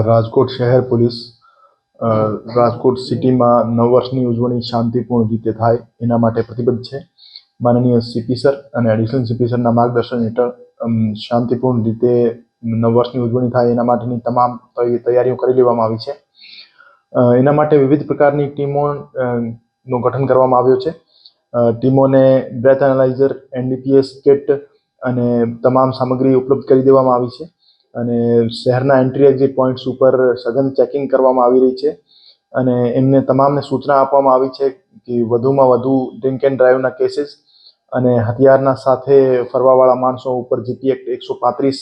રાજકોટ શહેર પોલીસ રાજકોટ સિટીમાં નવ વર્ષની ઉજવણી શાંતિપૂર્ણ રીતે થાય એના માટે પ્રતિબદ્ધ છે. માનનીય સીપી સર અને એડિશનલ સીપી સરના માર્ગદર્શન હેઠળ શાંતિપૂર્ણ રીતે નવ વર્ષની ઉજવણી થાય એના માટેની તમામ તૈયારીઓ કરી લેવામાં આવી છે. એના માટે વિવિધ પ્રકારની ટીમો નું ગઠન કરવામાં આવ્યું છે. ટીમોને બ્રેથ એનાલાઇઝર એનડીપીએસ કિટ અને તમામ સામગ્રી ઉપલબ્ધ કરી દેવામાં આવી છે. અને શહેરના એન્ટ્રી એક્ઝિટ પોઈન્ટ્સ ઉપર સઘન ચેકિંગ કરવામાં આવી રહી છે. અને એમને તમામને સૂચના આપવામાં આવી છે કે વધુમાં વધુ ડ્રિંક એન્ડ ડ્રાઈવના કેસીસ અને હથિયારના સાથે ફરવાવાળા માણસો ઉપર જીપી એક્ટ એકસો પાંત્રીસ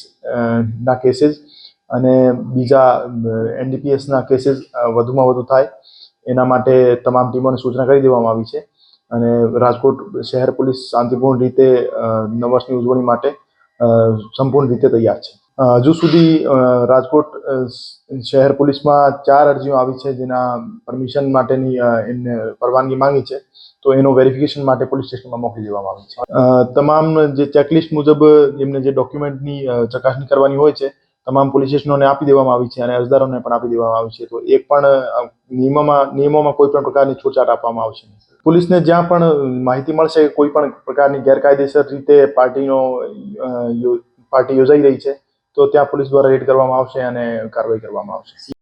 ના કેસીસ અને બીજા એનડીપીએસના કેસીસ વધુમાં વધુ થાય. એના માટે તમામ ટીમોને સૂચના કરી દેવામાં આવી છે. અને રાજકોટ શહેર પોલીસ શાંતિપૂર્ણ રીતે નવર્ષની નવ વર્ષની ઉજવણી માટે સંપૂર્ણ રીતે તૈયાર છે. હજુ સુધી રાજકોટ શહેર પોલીસમાં ચાર અરજીઓ આવી છે જેના પરમિશન માટેની એમને પરવાનગી માંગી છે. તો એનું વેરિફિકેશન માટે પોલીસ સ્ટેશનમાં મોકલી દેવામાં આવી છે. તમામ જે ચેકલિસ્ટ મુજબ એમને જે ડોક્યુમેન્ટની ચકાસણી કરવાની હોય છે, તમામ પોલીસ સ્ટેશનોને આપી દેવામાં આવી છે અને અરજદારોને પણ આપી દેવામાં આવી છે. તો એક પણ નિયમોમાં નિયમોમાં કોઈ પણ પ્રકારની છૂટછાટ આપવામાં આવશે પોલીસને જ્યાં પણ માહિતી મળશે, કોઈ પણ પ્રકારની ગેરકાયદેસર રીતે પાર્ટીનો પાર્ટી યોજાઈ રહી છે તો ત્યાં પોલીસ દ્વારા રેડ કરવામાં આવશે અને કાર્યવાહી કરવામાં આવશે.